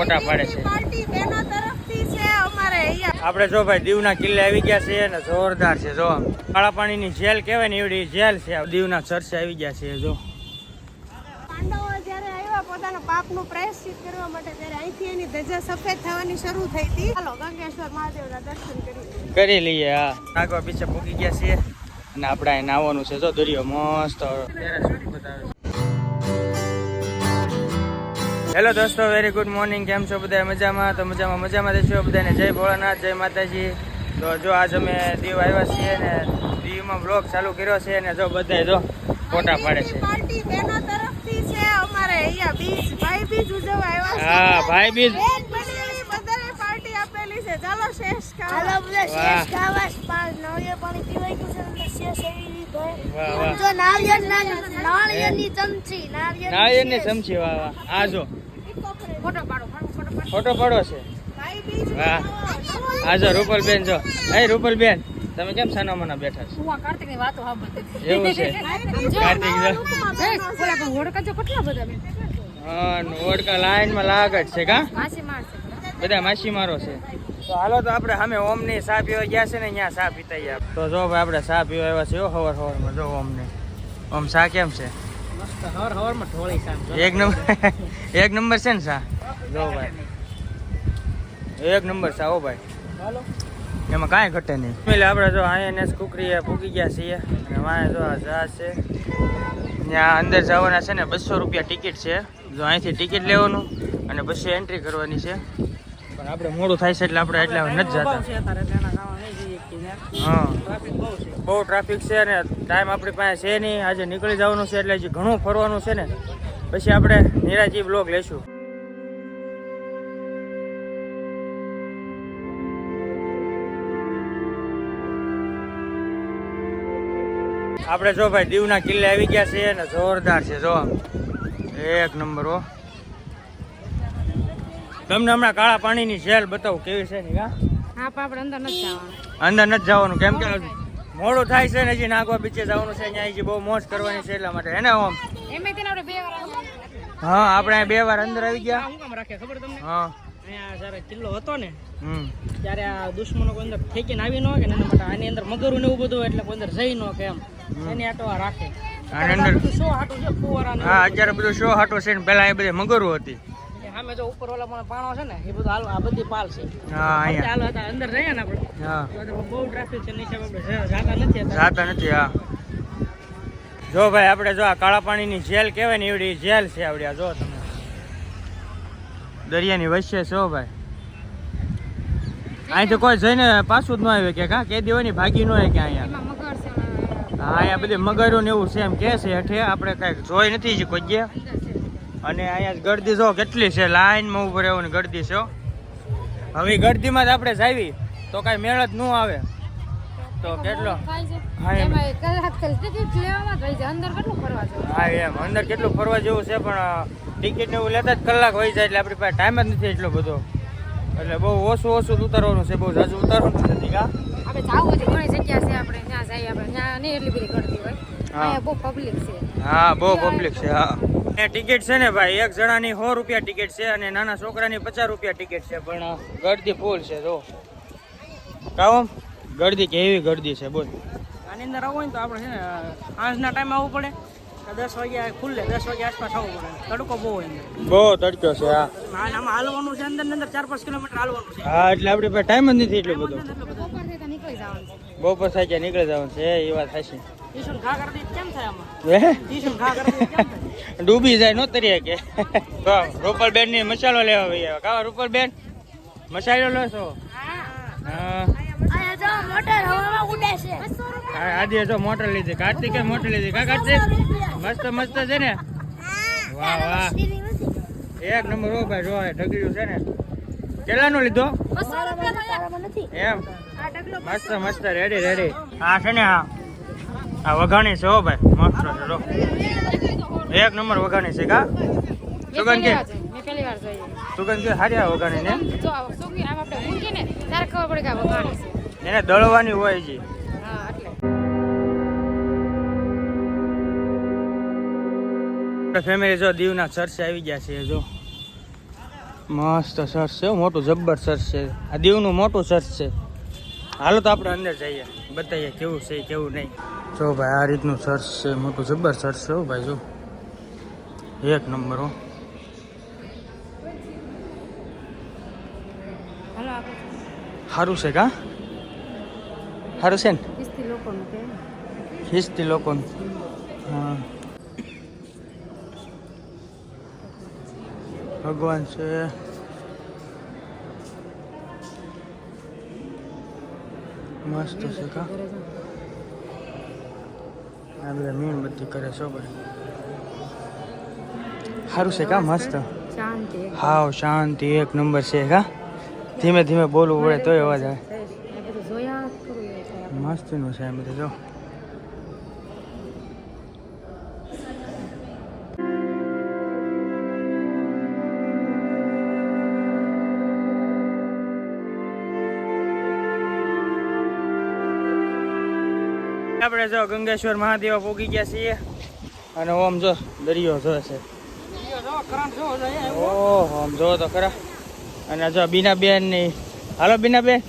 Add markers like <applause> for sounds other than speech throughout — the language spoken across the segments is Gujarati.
ફોટા પાડે છે. આપણે જો ભાઈ દીવના કિલ્લે આવી ગયા છે ને જોરદાર છે જો. કાળા પાણીની જેલ કહેવાય ને એવડી જેલ છે. દીવના ચર્ચે આવી ગયા છે જો. પોતાના પાપનું પ્રાયશ્ચિત કરવા માટે ત્યારે અહીંથી એની ધજા સફેદ થવાની શરૂ થઈ હતી. ચાલો ગંગેશ્વર મહાદેવના દર્શન કરી કરી લઈએ હા. આગળ પીછે પૂકી ગયા છીએ અને આપણે નાવાનું છે જો. દરિયો મસ્ત. હેલો દોસ્તો વેરી ગુડ મોર્નિંગ કેમ છો બધા મજામાં? તો મજામાં મજામાં દેશો બધાને જય ભોળાનાથ જય માતાજી. તો જો આજ અમે દીવ આવ્યા છીએ ને દીવમાં બ્લોગ ચાલુ કર્યો છે ને જો બધા જો ફોટા પાડે છે. પાર્ટી બહેનો તરફથી છે અમારે અહીંયા બીજ ભાઈ બીજ ઉજવવા આવ્યા છે. હા ભાઈ બીજ. જો નાળિયેર ના નાળિયેરની ચમચી નાળિયેર નાળિયેરની સમજી વાહ વાહ. આ જો. ફોટો પાડો ફોટો પાડો. છે. વાહ. આ જો રૂપલબેન જો. એ રૂપલબેન તમે કેમ સાના મના બેઠા છો? હું કાર્તિકની વાતો સાંભળતી એવું છે? કાર્તિક જો. ઓળખા જો. કેટલા બધા બેન? હા ને લાઈનમાં લાગત છે કા? માસી મારશે બધા માસી મારો છે. તો હાલો તો આપણે સામે ઓમની સા પીવા ગયા છે ને અહીંયા સા પીતા ગયા તો જો ભાઈ આપણે સા પીવા આવ્યા છે હવાર હવારમાં જો ઓમને. ઓમ સા કેમ છે? એક નંબર એક નંબર છે ને સા? જો ભાઈ. એક નંબર સા ઓ ભાઈ. એમાં કાંઈ ઘટે નહીં. એટલે આપણે જો આઈએનએસ કુકરીએ પૂગી ગયા છીએ. અને વાંહે જો આ જહાજ છે. ત્યાં અંદર જવાના છે ને બસો રૂપિયા ટિકિટ છે. જો અહીંથી ટિકિટ લેવાનું અને પછી એન્ટ્રી કરવાની છે. પણ આપણે મોડું થાય છે એટલે આપણે એટલે નથી જતા. હા. બહુ ટ્રાફિક છે અને ટાઈમ આપણી પાસે છે નહીં. આજે નીકળી જવાનું છે એટલે હજી ઘણું ફરવાનું છે ને. પછી આપણે નિરાજી બ્લોગ લેશું આપણે જો ભાઈ દીવના કિલ્લે આવી ગયા છે ને જોરદાર છે, જો એક નંબર, હો. તમને હમણાં કાળા પાણીની જેલ બતાવું કેવી છે ને કા હા પણ આપણે અંદર નથી જવાનું. અંદર નથી જવાનું. કેમ કે મોડું થાય છે. ને હજી નાગવા બીચે જવાનું છે. અહીંયા હજી બહુ મોજ કરવાની છે એટલા માટે. એને આમ એમે તેને આપણે બે વાર હા આપણે અહીંયા બે વાર અંદર આવી ગયા. હું કામ રાખે ખબર તમને? હા. અહીંયા જ્યારે કિલ્લો હતો ને હમ. ત્યારે આ દુશ્મનો કોઈ અંદર ઠેકીને આવી ન હોય કે એના માટે આની અંદર મગરું ને એવું બધું એટલે કોઈ અંદર જઈ ન કે એમ. એની આટો રાખે. આની અંદર બધું સો હાટું છે ફુવારા ને હા અત્યારે બધું શો હાટો છે ને પેલા એ બધી મગરું હતી. સામે જો ઉપર ઓલા પણ પાણો છે ને એ બધું હાલ આ બધી પાલ છે. હા અહીંયા. ચાલો હતા અંદર રહ્યા ને આપણે. હા. બહુ ટ્રાફિક છે નીચે આપણે જાતા નથી જાતા નથી હા. જો ભાઈ આપણે જો આ કાળા પાણીની જેલ કહેવાય ને એવડી જેલ છે આવડી આ જો તમે. દરિયાની વચ્ચે છો ભાઈ. અહીંથી કોઈ જઈને પાછું જ ન આવે કે કા કે દેવાની ભાગી ન હોય કે અહીંયા. હા અહીંયા બધી મગરો ને એવું છે એમ કે છે હેઠે. આપણે કંઈક જોઈ નથી કોઈ ગયા અને અહીંયા ગરદી જો કેટલી છે લાઈનમાં ઊભો રહેવાની ગરદી છે હવે ગરદીમાં જ આપણે જાવી તો કાંઈ મેળ જ ન આવે. તો કેટલો? હા, એમ. અંદર કેટલું ફરવા જવું? છે પણ ટિકિટ ને એવું લેતા જ કલાક હોય જાય એટલે આપણી પાસે ટાઈમ જ નથી એટલો બધો. એટલે બહુ ઓછું ઓછું ઉતારવાનું છે બહુ જાજુ ઉતારવાનું નથી કા? આપણે જાવું હતી ઘણી જગ્યા છે આપણે. ત્યાં જઈએ આપણે. ત્યાં નહીં એટલી બધી ગરદી હોય. હા. બહુ પબ્લિક છે. હા બહુ પબ્લિક છે હા. એ ટિકિટ છે ને ભાઈ એક જણાની સો રૂપિયા ટિકિટ છે અને નાના છોકરાની પચાસ રૂપિયા ટિકિટ છે. પણ ગળદી ફૂલ છે જો. કામ ગળદી કેવી ગળદી છે બોલ. આની અંદર આવવું હોય ને તો આપણે છે ને સાંજના ટાઈમે આવવું પડે. દસ વાગ્યા ખુલ્લે દસ વાગ્યા આસપાસ આવવું પડે. તડકો બહુ હોય અંદર. બહુ તડકો છે હા. આ- આમાં હાલવાનું છે અંદર અંદર ચાર પાંચ કિલોમીટર હાલવાનું છે. હા એટલે આપણી પાસે ટાઈમ જ નથી એટલો બધો. બપોરથી નીકળી જવાનું છે. બપોર થાય નીકળી જવાનું છે એ વાત થાય આમાં <laughs> ડૂબી જાય નો તરીએ કે. <laughs> રૂપલ બેનની મસાલો લેવા ભાઈ કાવા રૂપલ બેન મસાલો લો છો? હા. અહીંયા જો મોટર હવામાં ઉડે છે. આ- આદિએ જો મોટર લીધી. કાર્તિકે મોટર લીધી. કા કાર્તિક? મસ્ત મસ્ત છે ને? વાહ વાહ. એક નંબર હો ભાઈ જો ઢગલ્યું છે ને. કેટલાનો લીધો? એમ. મસ્ત મસ્ત રેડી રેડી હા છે ને હા આ વઘાણી છે હો ભાઈ મસ્ત છે જો. એક નંબર વઘાણી છે કા? સુગંધ કે? સુગંધ કે? હારી આ વઘાણી ને? એને દળવાની હોય છે. ફેમિલી જો દીવના ચર્ચ આવી ગયા છે જો. મસ્ત ચર્ચ છે મોટું જબ્બર ચર્ચ છે. આ દીવનું મોટું ચર્ચ છે. હાલો તો આપણે અંદર જઈએ. બતાવીએ કેવું છે કેવું નહીં. જો ભાઈ આ રીતનું સર્ચ છે મોટું જબ્બર સર્ચ છે ભાઈ જો. એક નંબર હો. સારું છે કા? સારું છે ને? હિસ્તી લોકો હા. ભગવાન છે. મસ્ત છે કા? આ બધા મીણબત્તી કરે છો ભાઈ. સારું છે કા મસ્ત? હાવ શાંતિ એક નંબર છે કા? ધીમે ધીમે બોલવું પડે તોય અવાજ આવે. મસ્ત. મસ્તીનું છે એમ બધું જો. આપણે જો ગંગેશ્વર મહાદેવ પોગી ગયા છીએ. અને ઓમ જો દરિયો જો છે. ઓહો આમ જો તો ખરા. અને જો બીના બેનની હાલો બીના બેન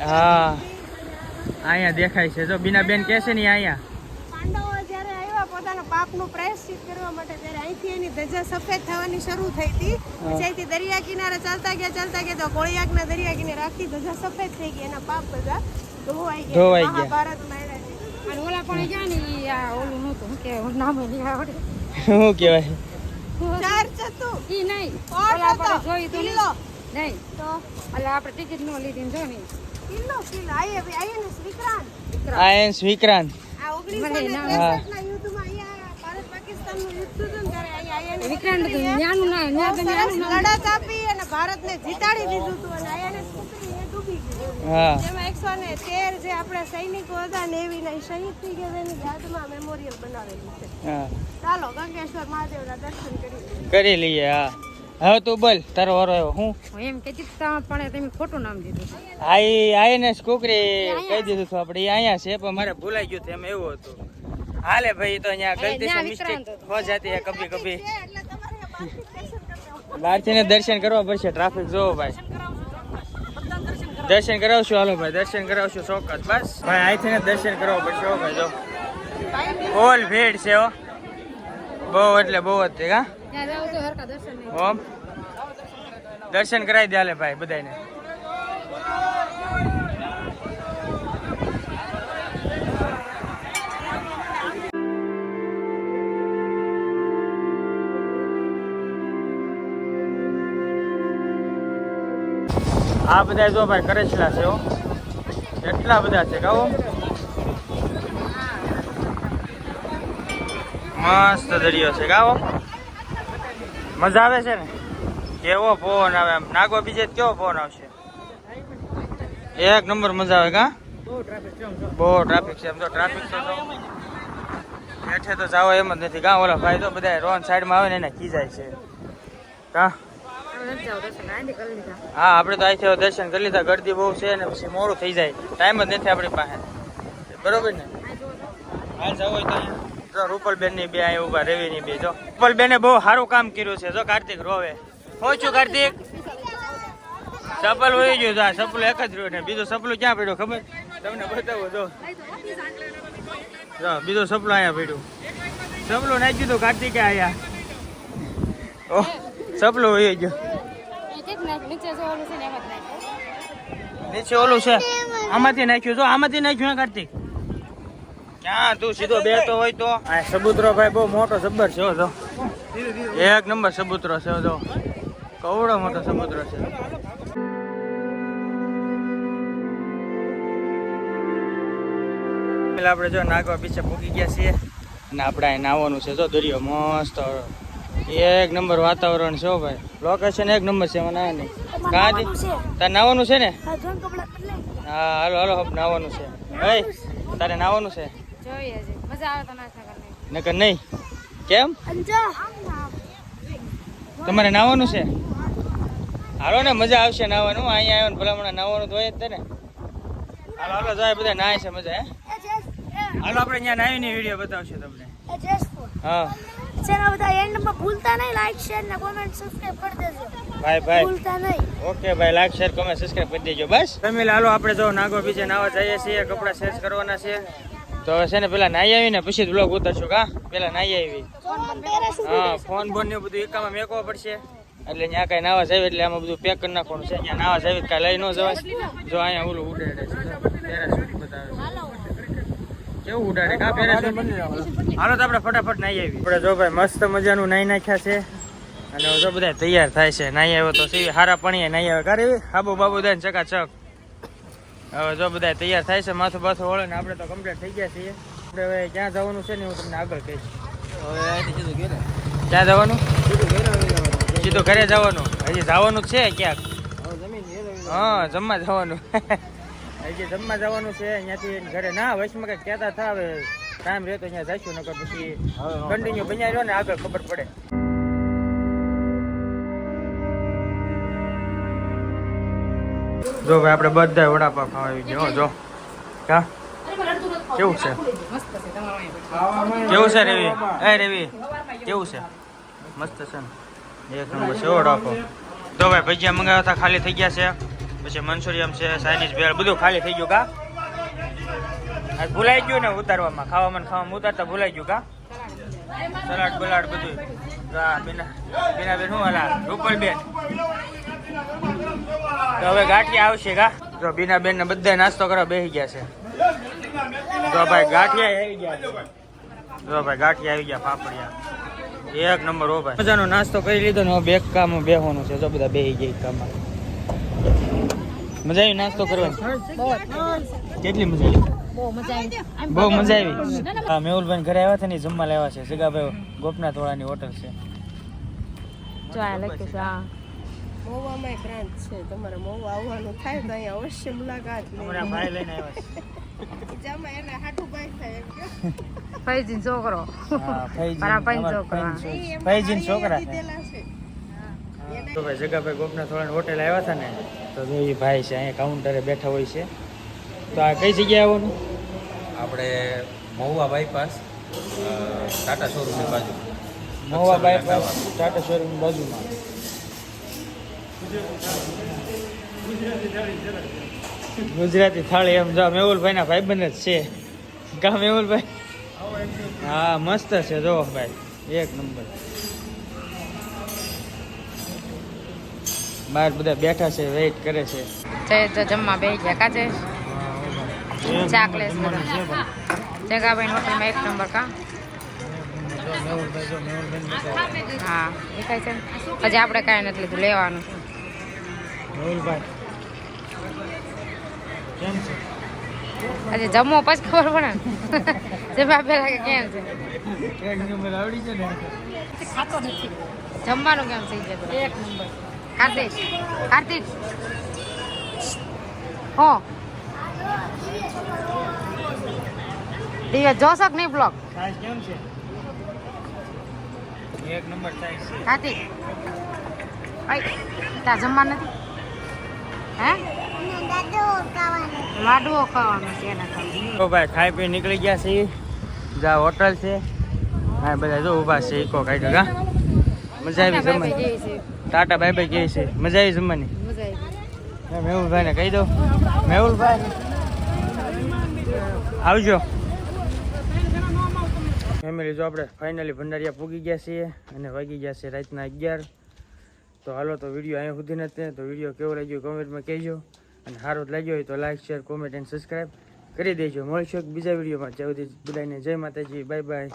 હા. અહીંયા દેખાય છે. જો બીનાબેન કે છે ને અહીંયા પાંડવો જ્યારે આવ્યા પોતાના પાપનું પ્રાયશ્ચિત કરવા માટે ત્યારે અહીંથી એની ધજા સફેદ થવાની શરૂ થઈ હતી. પછી અહીંથી દરિયા કિનારે ચાલતા ગયા ચાલતા ગયા તો કોળિયાકના દરિયા કિનારે આખી ધજા સફેદ થઈ ગઈ એના પાપ બધા ધોવાઈ ગયા. મહાભારતમાં એના અને ઓલા પણ ગયા ને એ આ ઓલું નહોતું કે નામ નહીં આવડે. શું કહેવાય? ચાર ચતુ. ઈ નહીં. ઓલા હતો? પણ જોયું તો નહીં. નહીં. તો? એટલે આપણે ટિકિટ ન લીધી ને જો ને કિલ્લો કિલ્લો. આઈએ આઈએનએસ વિક્રાંત આયન્સ વિક્રાંત આ ઓગણીસો મને ને નામ- ત્રેસઠના યુદ્ધમાં અહીંયા ભારત પાકિસ્તાનનું યુદ્ધ થયું ને ત્યારે અહીંયા INS વિક્રાંત ન્યાનું ના ન્યાનું લડત આપી અને ભારતને જીતાડી દીધું હતું અને INS કુકરી એ ડૂબી ગઈ. હા. જેમાં એકસો ને તેર જે આપણા સૈનિકો હતા નેવીના એ શહીદ થઈ ગયા એની યાદમાં મેમોરિયલ બનાવેલું છે. હા. ચાલો ગંગેશ્વર મહાદેવના દર્શન કરી કરી લઈએ હા. હવે તું બોલ તારો વારો આવ્યો. હું? હું એમ હતી તા પણ તમે ખોટું નામ દીધું આ ઈ આયન્સ કુકરી કહી દીધું હતું આપણે. અહીંયા છે પણ મારે ભૂલાઈ ગયું હતું એમ એવું હતું. હાલે ભાઈ તો અહીંયા ગલતી સે મિસ્ટેક હો જાતી હે કભી કભી. બહારથી દર્શન કરવા ને દર્શન કરવા પડશે ટ્રાફિક જોવો ભાઈ. દર્શન કરાવશું હાલો ભાઈ દર્શન કરાવશું ચોક્કસ બસ. ભાઈ અહીંથી દર્શન કરવા પડશે હો ભાઈ જો. ઓલ ભીડ છે હો. બહુ એટલે બહુ જ હા ઓમ. દર્શન કરાવી દે હાલે ભાઈ બધાને આ બધા જો ભાઈ કરેચલા છે એટલા બધા છે કહો મસ્ત દરિયો છે કાવો મજા આવે છે ને? કેવો ફોન આવે એમ નાગો બીજે કેવો ફોન આવશે? એક નંબર મજા આવે કા? બહુ ટ્રાફિક છે, આમ એમ તો ટ્રાફિક છે તો. તો જાવ એમ જ નથી. કા ઓલા ભાઈ તો બધા રોન સાઈડમાં આવે ને એને ખીજાય છે. કા હા, આપણે તો અહીંથી દર્શન કરી લીધા. ગરદી બહુ છે ને પછી મોડું થઈ જાય. ટાઈમ જ નથી આપણી પાસે. બરોબર ને? હા જવું હોય તો રૂપલબેનની બે અહીંયા ઊભા રેવી ની બે. જો, રૂપલબેને બહુ સારું કામ કર્યું છે. જો, કાર્તિક રોવે પહોંચ્યું કાર્તિક. સપલ હોઈ ગયું જો આ ચપ્પલ એક જ રહ્યું ને બીજું સપલું ક્યાં પડ્યું ખબર? તમને બતાવો, જો. બીજું સપલું અહીંયા પડ્યું. સપલું નાખ્યું હતું કાર્તિકે અહીંયા. ઓહ સપલું હોઈ ગયું. નીચે જો ઓલું છે ને એમાં જ નીચે ઓલું છે. આમાંથી નાખ્યું જો આમાંથી નાખ્યું હે કાર્તિક? ક્યાં? તું સીધો બેઠો હોય તો. આ સબુતરો ભાઈ બહુ મોટો સબર છે જો એક નંબર સબુતરો છે જો કવડો મોટો સમુદ્ર છે. પેલા આપણે જો નાગવા પીછે પૂકી ગયા છીએ. અને આપણે અહીં નાવાનું છે જો દરિયો મસ્ત એક નંબર વાતાવરણ છે ભાઈ. લોકેશન એક નંબર છે મને આ નહીં કાંથી તારે નાવાનું છે ને? હા હાલો હાલો નાવાનું છે. ભાઈ તારે નાવાનું છે? જોઈએ છે. મજા આવે તો નાસ્તા કરી નકર નહીં. કેમ? તમારે નાવાનું છે? હાલો ને મજા આવશે નાવાનું અહીંયા આવ્યો ને ભલામણા નાવાનું તો હોય જ ને. હાલો હાલો જાય બધા નાય છે મજા હે? હાલો આપણે અહીંયા નાવીની વીડિયો બતાવશે તમને. હા. ચેનલ બધા એન્ડમાં ભૂલતા નહીં લાઈક શેર ને કોમેન્ટ સબસ્ક્રાઇબ કરી દેજો. ભાઈ ભાઈ. ભૂલતા નહીં. ઓકે ભાઈ લાઈક શેર કોમેન્ટ સબસ્ક્રાઇબ કરી દેજો. બસ. તમે લાલો આપણે જો નાગો બીજે નાવા જઈએ છીએ કપડા ચેન્જ કરવાના છે. તો હવે છે ને પેલા નાઈ આવીને પછી જ બ્લોગ ઉતારશું કા? પેલા નાઈ આવી. હા ફોન બોન ને બધું એકામાં મેકવા પડશે. એટલે ત્યાં કઈ નાવા જાય એટલે આમાં બધું પેક કરી નાખવાનું છે. ત્યાં નાવા જાય કઈ લઈ ન જવાય. જો અહીંયા ઓલું બતાવે છે. કેવું ઉડાડે? કા પેરાશૂટ હાલો તો આપણે ફટાફટ નાઈ આવી આપણે જો ભાઈ મસ્ત મજાનું નાઈ નાખ્યા છે. અને હવે જો બધા તૈયાર થાય છે. નાઈ આવ્યો તો સીવી હારા પાણીએ નાઈ આવે કરે હાબુ બાબુ દે ચકાચક. હવે જો બધા તૈયાર થાય છે માથું બાથું વળે ને આપણે તો કમ્પ્લીટ થઈ ગયા છીએ. આપણે હવે ક્યાં જવાનું છે ને હું તમને આગળ કહીશ. ક્યાં જવાનું? સીધું ઘરે જવાનું. હજી જવાનું છે ક્યાંક? હા જમવા જવાનું. <laughs> હજી જમવા જવાનું છે અહીંયાથી ઘરે ના વચમાં કંઈક કહેતા થા હવે ટાઈમ રહેતો અહીંયા જઈશું નકર પછી કન્ટિન્યુ બન્યા રહ્યો ને આગળ ખબર પડે. જો ભાઈ આપણે બધા વડાપાવ ખાવા આવી ગયો હો, જો. ક્યાં કેવું છે? કેવું છે રેવી? એ રેવી કેવું છે? મસ્ત છે ને. એક નંબર છે વડાપાવ. તો ભાઈ ભજીયા મંગાવ્યા હતા ખાલી થઈ ગયા છે. પછી મંચુરિયમ છે ચાઇનીઝ ભેળ, બધું ખાલી થઈ ગયું કા? ભૂલાઈ ગયું ને ઉતારવામાં. ખાવામાં ખાવામાં ઉતારતા ભૂલાઈ ગયું કા? સલાડ, બલાડ બધું બીના બીના બેન શું હાલા? રૂપલ બેન તો હવે ગાંઠિયા આવશે કા? જો બીના બેન ને બધા નાસ્તો કરવા બેસી ગયા છે. તો ભાઈ ગાંઠિયા આવી ગયા. જો ભાઈ ગાંઠિયા આવી ગયા પાપડિયા એક નંબર હો ભાઈ. મજાનો નાસ્તો કરી લીધો ને હવે બે કામ બેહવાનું છે. જો બધા બેસી ગયા કામમાં. મજા આવી નાસ્તો કરવાની? કેટલી મજા આવી? બહુ મજા આવી. બહુ મજા હા મેહુલભાઈ ઘરે આવ્યા હતા ને જમવા લેવા છે. જગાભાઈ ગોપનાથ વાળાની હોટલ છે. જો આ લખ્યું છે હા. મહુવામાં એક બ્રાન્ચ છે. તમારે મોવા આવવાનું થાય તો અહીંયા અવશ્ય મુલાકાત અમારા ભાઈ લઈને આવ્યા છે. જામાં એને હાટું ભાઈ થાય એમ કે. ફૈજીન છોકરો. હા, ફૈજીન, છોકરા. ફૈજીન છોકરા. છે છે. તો ભાઈ જગાભાઈ ગોપનાથ વાળાની હોટેલ આવ્યા હતા ને તો જો એ ભાઈ છે અહીંયા કાઉન્ટરે બેઠા હોય છે. તો આ કઈ જગ્યાએ આવવાનું? આપણે મહુવા બાયપાસ ટાટા શોરૂમની બાજુ. મહુવા બાયપાસ ટાટા શોરૂમ બાજુમાં. ગુજરાતી થાળી એમ જો મેહુલભાઈ ના ભાઈબંધ જ છે. કા મેહુલભાઈ? હા મસ્ત છે જો ભાઈ એક નંબર. બહાર બધા બેઠા છે વેઇટ કરે છે. જય તો જમવા બે ગયા. કાચે ચાકલેસ બધા. જગાભાઈ હોટલમાં એક નંબર કા? હા દેખાય છે? હજી આપણે કાંઈ નથી લીધું લેવાનું. છે મેહુલભાઈ કેમ છે? હજી જમવો પછી ખબર પડે ને. જમવા પહેલા કેમ છે? એક નંબર આવડી છે ને. જમવાનું કેમ થઈ ગયું? એક નંબર. કાર્તિક કાર્તિક હો દિવ્યા જોશો કે નહીં બ્લોગ કેમ છે એક નંબર સાઈઝ છે કાર્તિક આય ત્યાં જમવાનું નથી હે લાડુઓ ખાવાનું છે એના ભાઈ ખાઈ પી નીકળી ગયા છે જા હોટલ છે હા બધા જો ઊભા છે ઇકો કાઢ્યો કા મજા આવી ટાટા બાય બાય કહે છે મજા આવી જમવાની? મજા આવી. હા, મેહુલભાઈને કહી દો. મેહુલભાઈ? આવજો. ફેમિલી જો આપણે ફાઇનલી ભંડારિયા પૂગી ગયા છીએ અને વાગી ગયા છે રાતના અગિયાર. તો હાલો તો વીડિયો અહીંયા સુધી નથી તો વીડિયો કેવો લાગ્યો કોમેન્ટમાં કહેજો. અને સારો લાગ્યો હોય તો like share comment and subscribe કરી દેજો. મળશો એક બીજા વિડીયોમાં. જ્યાં સુધી બધાને જય માતાજી. Bye bye